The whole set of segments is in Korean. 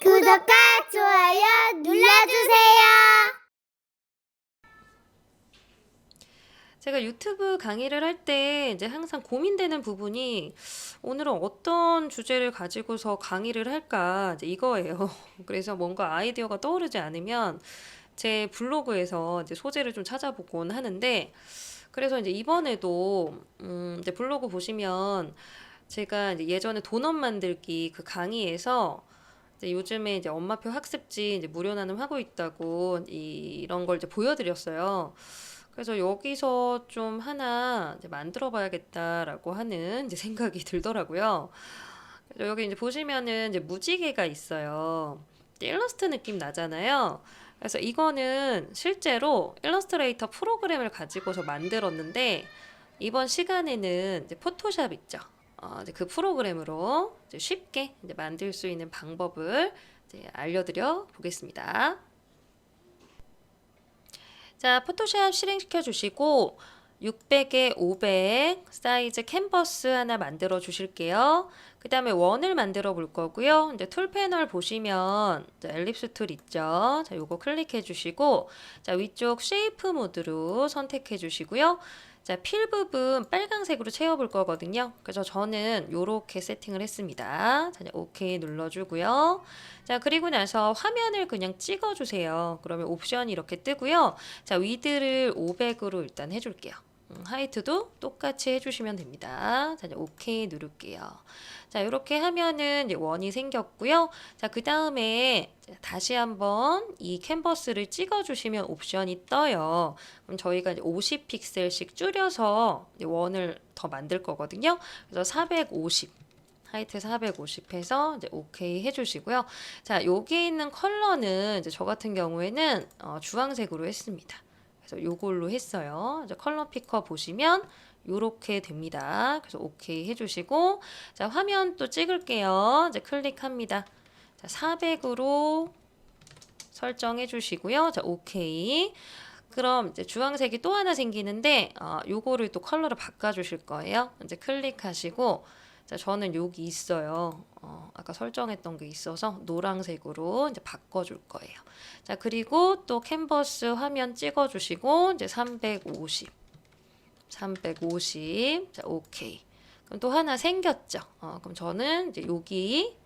구독과 좋아요 눌러주세요. 제가 유튜브 강의를 할 때 이제 항상 고민되는 부분이 오늘은 어떤 주제를 가지고서 강의를 할까 이제 이거예요. 그래서 뭔가 아이디어가 떠오르지 않으면 제 블로그에서 이제 소재를 좀 찾아보곤 하는데 그래서 이제 이번에도 음 이제 블로그 보시면 제가 이제 예전에 도넛 만들기 그 강의에서 이제 요즘에 이제 엄마표 학습지 이제 무료 나눔하고 있다고 이- 이런 걸 이제 보여드렸어요. 그래서 여기서 좀 하나 이제 만들어 봐야겠다라고 하는 이제 생각이 들더라고요. 그래서 여기 이제 보시면은 이제 무지개가 있어요. 일러스트 느낌 나잖아요. 그래서 이거는 실제로 일러스트레이터 프로그램을 가지고서 만들었는데 이번 시간에는 포토샵 있죠. 어, 이제 그 프로그램으로 이제 쉽게 이제 만들 수 있는 방법을 이제 알려드려 보겠습니다. 자, 포토샵 실행시켜 주시고 600에 500 사이즈 캔버스 하나 만들어 주실게요. 그 다음에 원을 만들어 볼 거고요. 이제 툴 패널 보시면 엘립스 툴 있죠. 자, 요거 클릭해 주시고 자, 위쪽 쉐이프 모드로 선택해 주시고요. 자, 필 부분 빨강색으로 채워 볼 거거든요. 그래서 저는 요렇게 세팅을 했습니다. 자, 오케이 눌러 주고요. 자, 그리고 나서 화면을 그냥 찍어 주세요. 그러면 옵션이 이렇게 뜨고요. 자, 위드를 500으로 일단 해줄게요. 음, 하이트도 똑같이 해주시면 됩니다. 자, 이제 오케이 누를게요. 자, 이렇게 하면은 이제 원이 생겼고요. 자, 그 다음에 다시 한번 이 캔버스를 찍어주시면 옵션이 떠요. 그럼 저희가 이제 50픽셀씩 줄여서 원을 더 만들 거거든요. 그래서 450. 하이트 450 해서 이제 오케이 해주시고요. 자, 여기 있는 컬러는 이제 저 같은 경우에는 어, 주황색으로 했습니다. 그래서 요걸로 했어요. 컬러 피커 보시면 요렇게 됩니다. 그래서 오케이 해주시고 자 화면 또 찍을게요. 이제 클릭합니다. 자 400으로 설정해 주시고요. 자 오케이. 그럼 이제 주황색이 또 하나 생기는데 어, 요거를 또 컬러를 바꿔 주실 거예요. 이제 클릭하시고 자 저는 여기 있어요. 어, 아까 설정했던 게 있어서 노란색으로 이제 바꿔줄 거예요. 자 그리고 또 캔버스 화면 찍어주시고 이제 350, 350, 자 오케이. 그럼 또 하나 생겼죠. 어, 그럼 저는 이제 여기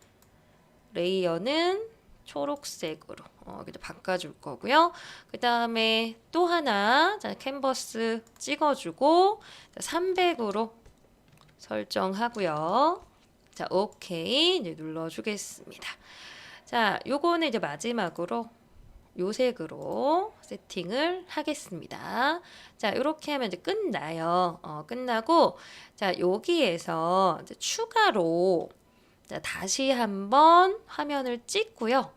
레이어는 초록색으로 어, 이제 바꿔줄 거고요. 그 다음에 또 하나 자 캔버스 찍어주고 300으로 설정하고요. 자, 오케이 이제 눌러주겠습니다. 자, 요거는 이제 마지막으로 요 색으로 세팅을 하겠습니다. 자, 이렇게 하면 이제 끝나요. 어, 끝나고 자, 여기에서 추가로 자, 다시 한번 화면을 찍고요.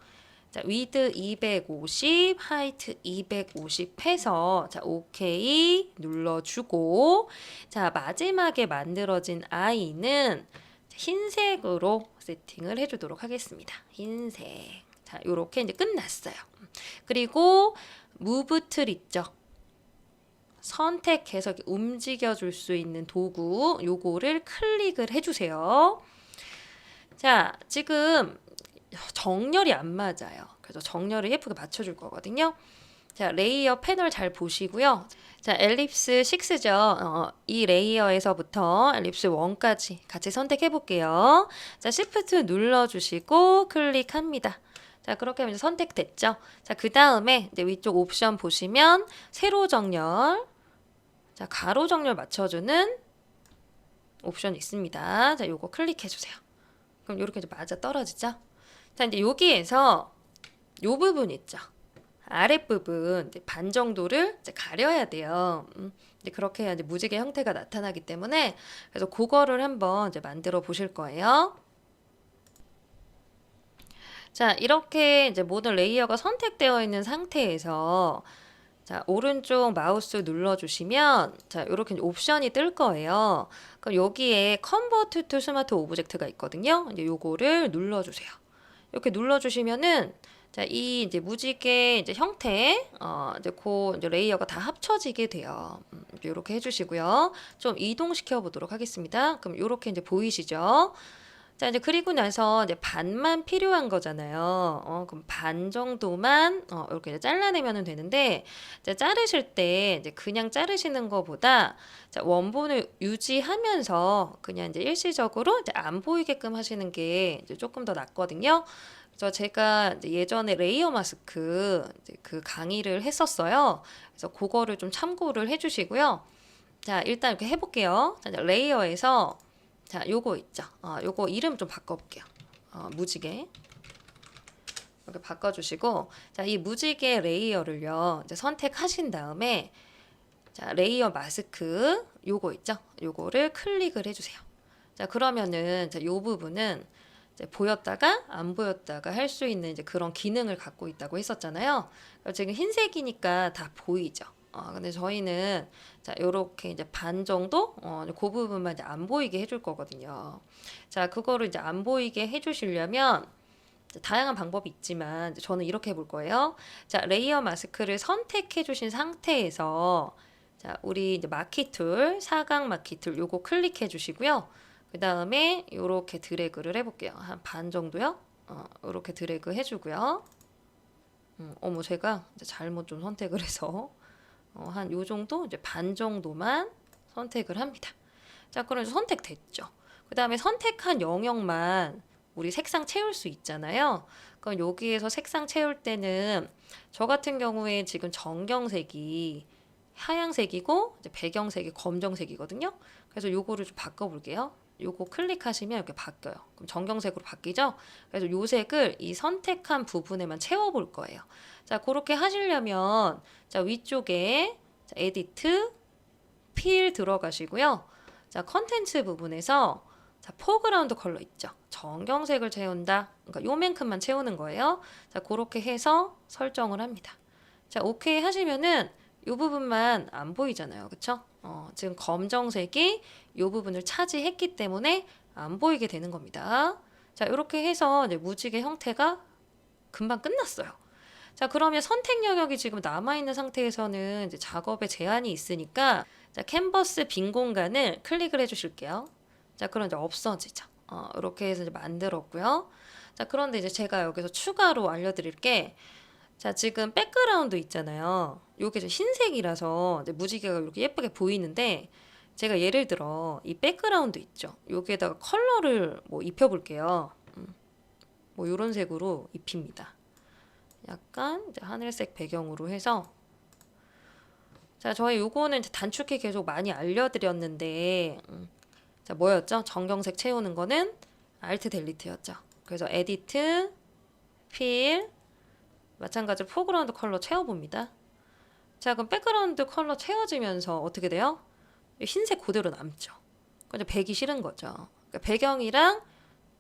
자, 위드 250, 하이트 250 해서 자, 오케이 눌러주고 자, 마지막에 만들어진 아이는 흰색으로 세팅을 해주도록 하겠습니다. 흰색. 자, 요렇게 이제 끝났어요. 그리고 무브 틀 있죠. 선택해서 움직여 줄 수 있는 도구 요거를 클릭을 해주세요. 자, 지금 정렬이 안 맞아요. 그래서 정렬을 예쁘게 맞춰줄 거거든요. 자, 레이어 패널 잘 보시고요. 자, 엘립스 6죠. 어, 이 레이어에서부터 엘립스 1까지 같이 선택해 볼게요. 자, 시프트 눌러 주시고 클릭합니다. 자, 그렇게 하면 선택됐죠. 자, 그 다음에 이제 위쪽 옵션 보시면 세로 정렬, 자, 가로 정렬 맞춰주는 옵션이 있습니다. 자, 요거 클릭해 주세요. 그럼 이렇게 맞아 떨어지죠. 자, 이제 여기에서 요 부분 있죠. 아랫부분 반 정도를 가려야 돼요. 음, 그렇게 해야 무지개 형태가 나타나기 때문에 그래서 그거를 한번 만들어 보실 거예요. 자, 이렇게 이제 모든 레이어가 선택되어 있는 상태에서 자, 오른쪽 마우스 눌러주시면 자, 이렇게 옵션이 뜰 거예요. 그럼 여기에 컨버트 투 스마트 오브젝트가 있거든요. 이제 요거를 눌러주세요. 이렇게 눌러주시면은 자, 이 이제 무지개 이제 형태, 어, 이제 그 이제 레이어가 다 합쳐지게 돼요. 음, 이렇게 해주시고요. 좀 이동시켜 보도록 하겠습니다. 그럼 이렇게 이제 보이시죠? 자, 이제 그리고 나서 이제 반만 필요한 거잖아요. 어, 그럼 반 정도만 어, 이렇게 잘라내면 되는데, 이제 자르실 때 이제 그냥 자르시는 것보다 자, 원본을 유지하면서 그냥 이제 일시적으로 이제 안 보이게끔 하시는 게 이제 조금 더 낫거든요. 그래서 제가 예전에 레이어 마스크 그 강의를 했었어요. 그래서 그거를 좀 참고를 해주시고요. 자, 일단 이렇게 해볼게요. 자, 레이어에서 자, 요거 있죠. 어, 요거 이름 좀 바꿔볼게요. 어, 무지개. 이렇게 바꿔주시고, 자, 이 무지개 레이어를요, 이제 선택하신 다음에, 자, 레이어 마스크, 요거 있죠? 요거를 클릭을 해주세요. 자, 그러면은, 자, 요 부분은 보였다가 안 보였다가 할 수 있는 이제 그런 기능을 갖고 있다고 했었잖아요. 지금 흰색이니까 다 보이죠. 어, 근데 저희는 자, 요렇게 이제 반 정도 어, 그 부분만 이제 안 보이게 해줄 거거든요. 자, 그거를 이제 안 보이게 해주시려면 다양한 방법이 있지만 저는 이렇게 해볼 거예요. 자, 레이어 마스크를 선택해 주신 상태에서 자, 우리 이제 마키 툴, 사각 마키 툴 요거 클릭해 주시고요. 그 다음에 요렇게 드래그를 해볼게요. 한 반 정도요. 어, 요렇게 드래그 해주고요. 음, 어머, 제가 잘못 좀 선택을 해서 어, 한 요 정도 이제 반 정도만 선택을 합니다. 자, 그럼 선택됐죠. 그 다음에 선택한 영역만 우리 색상 채울 수 있잖아요. 그럼 여기에서 색상 채울 때는 저 같은 경우에 지금 정경색이 하양색이고 배경색이 검정색이거든요. 그래서 요거를 좀 바꿔볼게요. 요거 클릭하시면 이렇게 바뀌어요. 그럼 정경색으로 바뀌죠? 그래서 요 색을 이 선택한 부분에만 채워볼 거예요. 자, 그렇게 하시려면 자, 위쪽에 자, 에디트, 필 들어가시고요. 자, 컨텐츠 부분에서 자, 포그라운드 컬러 있죠. 정경색을 채운다. 그러니까 요만큼만 채우는 거예요. 자, 그렇게 해서 설정을 합니다. 자, 오케이 하시면은 요 부분만 안 보이잖아요. 그쵸? 어, 지금 검정색이 요 부분을 차지했기 때문에 안 보이게 되는 겁니다. 자, 이렇게 해서 이제 무지개 형태가 금방 끝났어요. 자, 그러면 선택 영역이 지금 남아있는 상태에서는 이제 작업에 제한이 있으니까 자, 캔버스 빈 공간을 클릭을 해 주실게요. 자, 그럼 이제 없어지죠. 어, 이렇게 해서 이제 만들었고요. 자, 그런데 이제 제가 여기서 추가로 알려드릴 게 자, 지금 백그라운드 있잖아요. 요게 좀 흰색이라서 무지개가 이렇게 예쁘게 보이는데 제가 예를 들어 이 백그라운드 있죠. 여기에다가 컬러를 뭐 입혀볼게요. 음, 뭐 이런 색으로 입힙니다. 약간 하늘색 배경으로 해서 자 저희 요거는 단축키 계속 많이 알려드렸는데 음, 자 뭐였죠? 정경색 채우는 거는 Alt 델리트였죠. 그래서 에디트, 필 마찬가지로 포그라운드 컬러 채워봅니다. 자 그럼 백그라운드 컬러 채워지면서 어떻게 돼요? 흰색 그대로 남죠. 근데 배기 싫은 거죠. 그러니까 배경이랑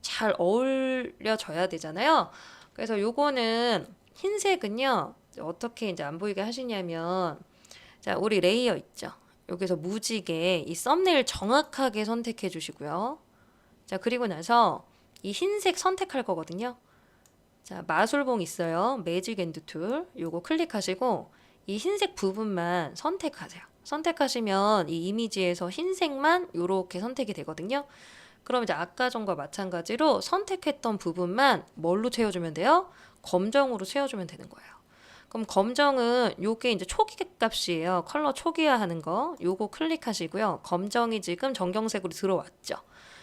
잘 어울려져야 되잖아요. 그래서 요거는 흰색은요 어떻게 이제 안 보이게 하시냐면 자 우리 레이어 있죠. 여기서 무지개 이 썸네일 정확하게 선택해 주시고요. 자 그리고 나서 이 흰색 선택할 거거든요. 자 마술봉 있어요. 매직 앤드 툴 요거 클릭하시고 이 흰색 부분만 선택하세요. 선택하시면 이 이미지에서 흰색만 이렇게 선택이 되거든요. 그럼 이제 아까 전과 마찬가지로 선택했던 부분만 뭘로 채워주면 돼요? 검정으로 채워주면 되는 거예요. 그럼 검정은 요게 이제 초기 값이에요. 컬러 초기화하는 거. 요거 클릭하시고요. 검정이 지금 정경색으로 들어왔죠.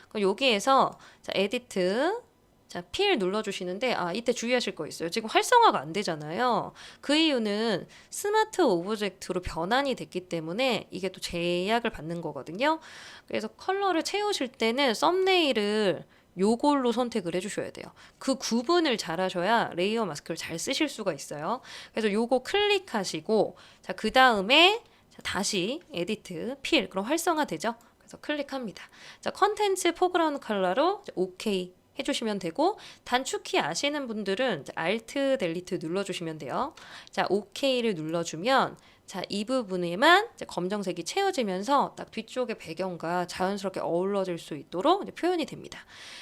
그럼 여기에서 자, 에디트 자, 필 눌러주시는데, 아, 이때 주의하실 거 있어요. 지금 활성화가 안 되잖아요. 그 이유는 스마트 오브젝트로 변환이 됐기 때문에 이게 또 제약을 받는 거거든요. 그래서 컬러를 채우실 때는 썸네일을 요걸로 선택을 해주셔야 돼요. 그 구분을 잘 하셔야 레이어 마스크를 잘 쓰실 수가 있어요. 그래서 요거 클릭하시고, 자, 그 다음에 다시 에디트, 필, 그럼 활성화 되죠? 그래서 클릭합니다. 자, 컨텐츠 포그라운드 컬러로 오케이 해주시면 되고 단축키 아시는 분들은 Alt 델리트 눌러주시면 돼요. 자, OK를 눌러주면 자, 이 부분에만 검정색이 채워지면서 딱 뒤쪽의 배경과 자연스럽게 어우러질 수 있도록 표현이 됩니다.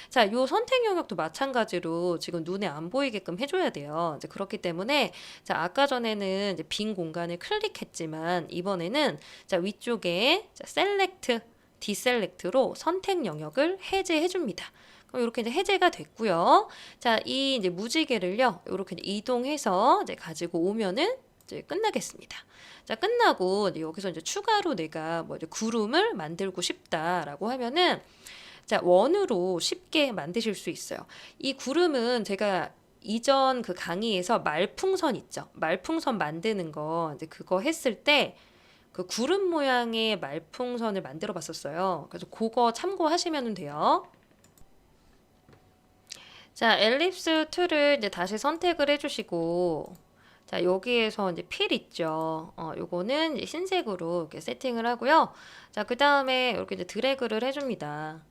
자, 요 선택 영역도 마찬가지로 지금 눈에 안 보이게끔 해줘야 돼요. 이제 그렇기 때문에 자, 아까 전에는 이제 빈 공간을 클릭했지만 이번에는 자, 위쪽에 자, 셀렉트 디셀렉트로 선택 영역을 해제해 줍니다. 그럼 이렇게 이제 해제가 됐고요. 자, 이 이제 무지개를요, 이렇게 이동해서 이제 가지고 오면은 이제 끝나겠습니다. 자, 끝나고 이제 여기서 이제 추가로 내가 뭐 이제 구름을 만들고 싶다라고 하면은 자, 원으로 쉽게 만드실 수 있어요. 이 구름은 제가 이전 그 강의에서 말풍선 있죠. 말풍선 만드는 거 이제 그거 했을 때 그 구름 모양의 말풍선을 만들어 봤었어요. 그래서 그거 참고하시면 돼요. 자, 엘립스 툴을 이제 다시 선택을 해주시고, 자, 여기에서 이제 필 있죠. 어, 요거는 흰색으로 이렇게 세팅을 하고요. 자, 그 다음에 이렇게 이제 드래그를 해줍니다.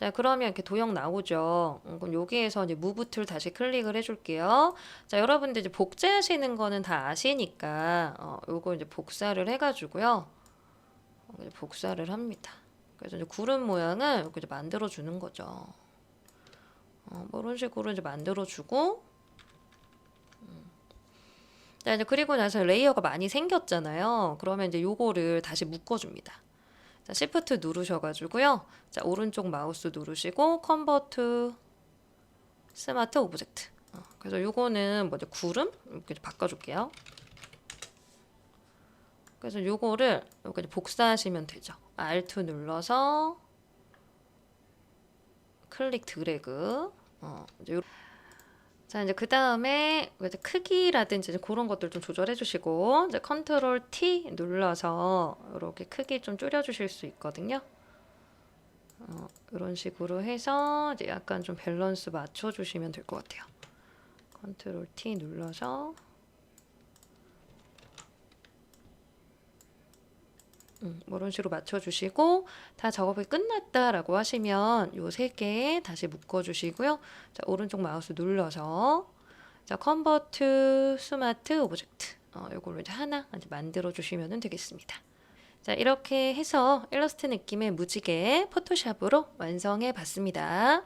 자, 그러면 이렇게 도형 나오죠. 음, 그럼 여기에서 이제 무브 툴 다시 클릭을 해줄게요. 자, 여러분들 이제 복제하시는 거는 다 아시니까, 어, 요거 이제 복사를 해가지고요. 어, 복사를 합니다. 그래서 이제 구름 모양을 이렇게 만들어주는 거죠. 어, 뭐 이런 식으로 이제 만들어주고, 음. 자, 이제 그리고 나서 레이어가 많이 생겼잖아요. 그러면 이제 요거를 다시 묶어줍니다. 자, 시프트 누르셔가지고요. 자, 오른쪽 마우스 누르시고 컨버트 스마트 오브젝트. 어, 그래서 요거는 뭐 이제 구름 이렇게 바꿔줄게요. 그래서 요거를 이렇게 복사하시면 되죠. Alt 눌러서 클릭 드래그. 어, 이제 요- 자 이제 그 다음에 크기라든지 그런 것들 좀 조절해 주시고 이제 컨트롤 T 눌러서 이렇게 크기 좀 줄여 주실 수 있거든요. 어, 이런 식으로 해서 이제 약간 좀 밸런스 맞춰 주시면 될 것 같아요. 컨트롤 T 눌러서 음, 뭐 이런 식으로 맞춰주시고 다 작업이 끝났다라고 하시면 요 세 개 다시 묶어주시고요. 자 오른쪽 마우스 눌러서 자 컨버트 스마트 오브젝트 어, 요걸로 이제 하나 이제 만들어 주시면 되겠습니다. 자 이렇게 해서 일러스트 느낌의 무지개 포토샵으로 완성해 봤습니다.